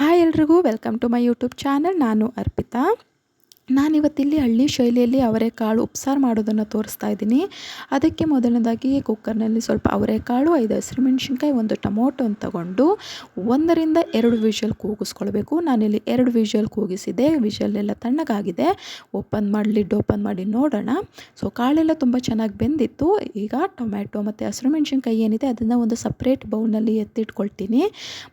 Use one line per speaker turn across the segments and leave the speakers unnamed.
Hi ಎಲ್ರಿಗೂ welcome to my YouTube channel. ನಾನು ಅರ್ಪಿತಾ. ನಾನಿವತ್ತಿಲ್ಲಿ ಹಳ್ಳಿ ಶೈಲಿಯಲ್ಲಿ ಅವರೆಕಾಳು ಉಪ್ಸಾರು ಮಾಡೋದನ್ನು ತೋರಿಸ್ತಾ ಇದ್ದೀನಿ. ಅದಕ್ಕೆ ಮೊದಲನೇದಾಗಿ ಕುಕ್ಕರ್ನಲ್ಲಿ ಸ್ವಲ್ಪ ಅವರೆಕಾಳು, ಐದು ಹಸಿರು ಮೆಣಸಿನ್ಕಾಯಿ, ಒಂದು ಟೊಮೊಟೊನ ತಗೊಂಡು ಒಂದರಿಂದ ಎರಡು ವಿಷಲ್ ಕೂಗಿಸ್ಕೊಳ್ಬೇಕು. ನಾನಿಲ್ಲಿ ಎರಡು ವಿಷಲ್ ಕೂಗಿಸಿದೆ. ವಿಷಲ್ ಎಲ್ಲ ತಣ್ಣಗಾಗಿದೆ. ಓಪನ್ ಮಾಡಿ, ಲಿಡ್ ಓಪನ್ ಮಾಡಿ ನೋಡೋಣ. ಸೊ, ಕಾಳೆಲ್ಲ ತುಂಬ ಚೆನ್ನಾಗಿ ಬೆಂದಿತ್ತು. ಈಗ ಟೊಮ್ಯಾಟೊ ಮತ್ತು ಹಸಿರು ಮೆಣಸಿನ್ಕಾಯಿ ಏನಿದೆ ಅದನ್ನು ಒಂದು ಸಪ್ರೇಟ್ ಬೌಲ್ನಲ್ಲಿ ಎತ್ತಿಟ್ಕೊಳ್ತೀನಿ.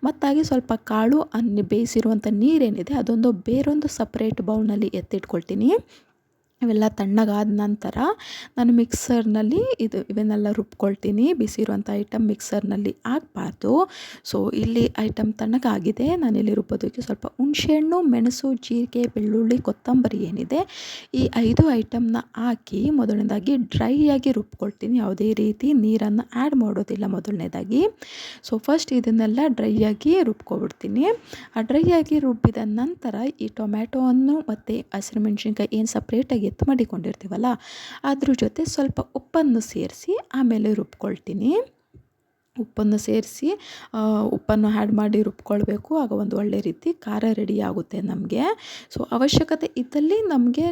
ಮತ್ತಾಗಿ ಸ್ವಲ್ಪ ಕಾಳು, ಅನ್ನ ಬೇಯಿಸಿರುವಂಥ ನೀರೇನಿದೆ ಅದೊಂದು ಬೇರೊಂದು ಸಪ್ರೇಟ್ ಬೌಲ್ನಲ್ಲಿ ಎತ್ತಿಟ್ಕೊಳ್ತೀನಿ. ¿Cómo se llama? ಇವೆಲ್ಲ ತಣ್ಣಗಾದ ನಂತರ ನಾನು ಮಿಕ್ಸರ್ನಲ್ಲಿ ಇದು ಇವನ್ನೆಲ್ಲ ರುಬ್ಕೊಳ್ತೀನಿ. ಬಿಸಿ ಇರುವಂಥ ಐಟಮ್ ಮಿಕ್ಸರ್ನಲ್ಲಿ ಹಾಕ್ಬಾರ್ದು. ಸೊ ಇಲ್ಲಿ ಐಟಮ್ ತಣ್ಣಗಾಗಿದೆ. ನಾನಿಲ್ಲಿ ರುಬ್ಬೋದಕ್ಕೆ ಸ್ವಲ್ಪ ಹುಣಸೆಹಣ್ಣು, ಮೆಣಸು, ಜೀರಿಗೆ, ಬೆಳ್ಳುಳ್ಳಿ, ಕೊತ್ತಂಬರಿ ಏನಿದೆ ಈ ಐದು ಐಟಮ್ನ ಹಾಕಿ ಮೊದಲನೇದಾಗಿ ಡ್ರೈಯಾಗಿ ರುಬ್ಕೊಳ್ತೀನಿ. ಯಾವುದೇ ರೀತಿ ನೀರನ್ನು ಆ್ಯಡ್ ಮಾಡೋದಿಲ್ಲ ಮೊದಲನೇದಾಗಿ. ಸೊ ಫಸ್ಟ್ ಇದನ್ನೆಲ್ಲ ಡ್ರೈಯಾಗಿ ರುಬ್ಕೊಬಿಡ್ತೀನಿ. ಆ ಡ್ರೈಯಾಗಿ ರುಬ್ಬಿದ ನಂತರ ಈ ಟೊಮ್ಯಾಟೊವನ್ನು ಮತ್ತು ಹಸಿರು ಮೆಣಸಿನ್ಕಾಯಿ ಏನು ಸಪ್ರೇಟಾಗಿ ಎತ್ತು ಮಡಿಕೊಂಡಿರ್ತೀವಲ್ಲ ಅದ್ರ ಜೊತೆ ಸ್ವಲ್ಪ ಉಪ್ಪನ್ನು ಸೇರಿಸಿ ಆಮೇಲೆ ರುಬ್ಕೊಳ್ತೀನಿ. ಉಪ್ಪನ್ನು ಸೇರಿಸಿ ಉಪ್ಪನ್ನು ಆ್ಯಡ್ ಮಾಡಿ ರುಬ್ಕೊಳ್ಬೇಕು. ಆಗ ಒಂದು ಒಳ್ಳೆ ರೀತಿ ಖಾರ ರೆಡಿ ಆಗುತ್ತೆ ನಮಗೆ. ಸೊ ಅವಶ್ಯಕತೆ ಇದ್ದಲ್ಲಿ ನಮಗೆ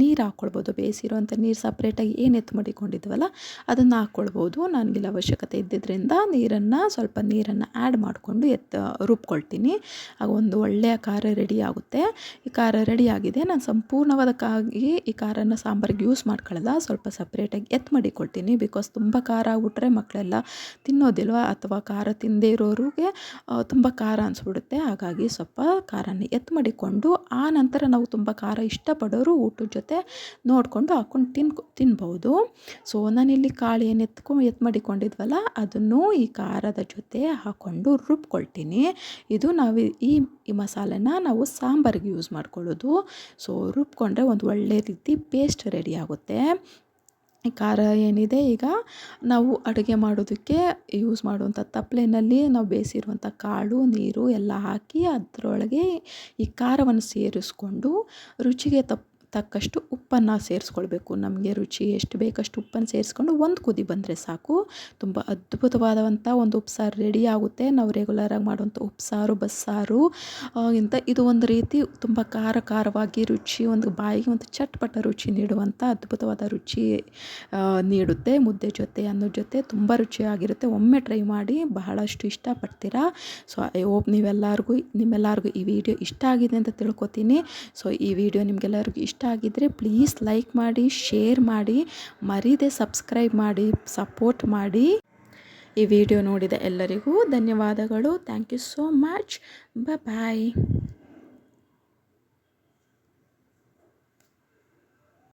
ನೀರು ಹಾಕ್ಕೊಳ್ಬೋದು ಬೇಯಿಸಿರುವಂಥ ನೀರು ಸಪ್ರೇಟಾಗಿ ಏನು ಎತ್ತು ಮಾಡಿಕೊಂಡಿದ್ವಲ್ಲ, ಅದನ್ನು ಹಾಕ್ಕೊಳ್ಬೋದು ನನಗಿಲ್ಲ ಅವಶ್ಯಕತೆ ಇದ್ದಿದ್ದರಿಂದ ನೀರನ್ನು, ಸ್ವಲ್ಪ ನೀರನ್ನು ಆ್ಯಡ್ ಮಾಡಿಕೊಂಡು ಎತ್ತು, ರುಬ್ಕೊಳ್ತೀನಿ. ಆಗ ಒಂದು ಒಳ್ಳೆಯ ಖಾರ ರೆಡಿ ಆಗುತ್ತೆ. ಈ ಖಾರ ರೆಡಿ ಆಗಿದೆ. ನಾನು ಸಂಪೂರ್ಣವಾದಕ್ಕಾಗಿ ಈ ಖಾರನ ಸಾಂಬಾರಿಗೆ ಯೂಸ್ ಮಾಡ್ಕೊಳ್ಳಲ್ಲ. ಸ್ವಲ್ಪ ಸಪ್ರೇಟಾಗಿ ಎತ್ತು ಮಾಡಿಕೊಳ್ತೀನಿ. ಬಿಕಾಸ್ ತುಂಬ ಖಾರ ಆಗ್ಬಿಟ್ರೆ ಮಕ್ಕಳೆಲ್ಲ ತಿನ್ನೋದಿಲ್ಲ. ಅಲ್ವಾ ಅಥವಾ ಖಾರ ತಿಂದೇ ಇರೋರಿಗೆ ತುಂಬ ಖಾರ ಅನಿಸ್ಬಿಡುತ್ತೆ. ಹಾಗಾಗಿ ಸ್ವಲ್ಪ ಖಾರನ ಎತ್ತು ಮಾಡಿಕೊಂಡು, ಆ ನಂತರ ನಾವು ತುಂಬ ಖಾರ ಇಷ್ಟಪಡೋರು ಊಟದ ಜೊತೆ ನೋಡಿಕೊಂಡು ಹಾಕ್ಕೊಂಡು ತಿನ್, ತಿನ್ಬೋದು. ಸೊ ನಾನಿಲ್ಲಿ ಕಾಳು ಏನು ಎತ್ಕೊ, ಎತ್ತು ಮಾಡಿಕೊಂಡಿದ್ವಲ್ಲ, ಅದನ್ನು ಈ ಖಾರದ ಜೊತೆ ಹಾಕ್ಕೊಂಡು ರುಬ್ಕೊಳ್ತೀನಿ. ಇದು ನಾವು ಈ ಈ ಮಸಾಲೆನ ನಾವು ಸಾಂಬಾರಿಗೆ ಯೂಸ್ ಮಾಡ್ಕೊಳ್ಳೋದು. ಸೊ ರುಬ್ಕೊಂಡ್ರೆ ಒಂದು ಒಳ್ಳೆ ರೀತಿ ಪೇಸ್ಟ್ ರೆಡಿ ಆಗುತ್ತೆ. ಖಾರ ಏನಿದೆ ಈಗ ನಾವು ಅಡುಗೆ ಮಾಡೋದಕ್ಕೆ ಯೂಸ್ ಮಾಡುವಂಥ ತಪ್ಪಲೆಯಲ್ಲಿ ನಾವು ಬೇಯಿಸಿರುವಂಥ ಕಾಳು, ನೀರು ಎಲ್ಲ ಹಾಕಿ ಅದರೊಳಗೆ ಈ ಖಾರವನ್ನು ಸೇರಿಸ್ಕೊಂಡು ರುಚಿಗೆ ತಪ್ಪು ತಕ್ಕಷ್ಟು ಉಪ್ಪನ್ನು ಸೇರಿಸ್ಕೊಳ್ಬೇಕು. ನಮಗೆ ರುಚಿ ಎಷ್ಟು ಬೇಕಷ್ಟು ಉಪ್ಪನ್ನು ಸೇರಿಸ್ಕೊಂಡು ಒಂದು ಕುದಿ ಬಂದರೆ ಸಾಕು. ತುಂಬ ಅದ್ಭುತವಾದಂಥ ಒಂದು ಉಪ್ಸಾರು ರೆಡಿ ಆಗುತ್ತೆ. ನಾವು ರೆಗ್ಯುಲರಾಗಿ ಮಾಡುವಂಥ ಉಪ್ಸಾರು, ಬಸ್ಸಾರು ಇಂಥ ಇದು ಒಂದು ರೀತಿ ತುಂಬ ಖಾರ ಖಾರವಾಗಿ ರುಚಿ, ಒಂದು ಬಾಯಿಗೆ ಒಂದು ಚಟ್ಪಟ ರುಚಿ ನೀಡುವಂಥ ಅದ್ಭುತವಾದ ರುಚಿ ನೀಡುತ್ತೆ. ಮುದ್ದೆ ಜೊತೆ ಅನ್ನೋ ಜೊತೆ ತುಂಬ ರುಚಿಯಾಗಿರುತ್ತೆ. ಒಮ್ಮೆ ಟ್ರೈ ಮಾಡಿ ಬಹಳಷ್ಟು ಇಷ್ಟಪಡ್ತೀರಾ? ಸೊ, ಐ ಹೋಪ್ ನೀವೆಲ್ಲರಿಗೂ, ನಿಮ್ಮೆಲ್ಲರಿಗೂ ಈ ವಿಡಿಯೋ ಇಷ್ಟ ಆಗಿದೆ ಅಂತ ತಿಳ್ಕೊತೀನಿ. ಸೊ, ಈ ವಿಡಿಯೋ ನಿಮಗೆಲ್ಲರಿಗೂ ಇಷ್ಟ ಆಗಿದ್ದರೆ ಪ್ಲೀಸ್ ಲೈಕ್ ಮಾಡಿ ಶೇರ್ ಮಾಡಿ, ಮರೀದೆ ಸಬ್ಸ್ಕ್ರೈಬ್ ಮಾಡಿ ಸಪೋರ್ಟ್ ಮಾಡಿ. ಈ ವಿಡಿಯೋ ನೋಡಿದ ಎಲ್ಲರಿಗೂ ಧನ್ಯವಾದಗಳು. Thank you so much bye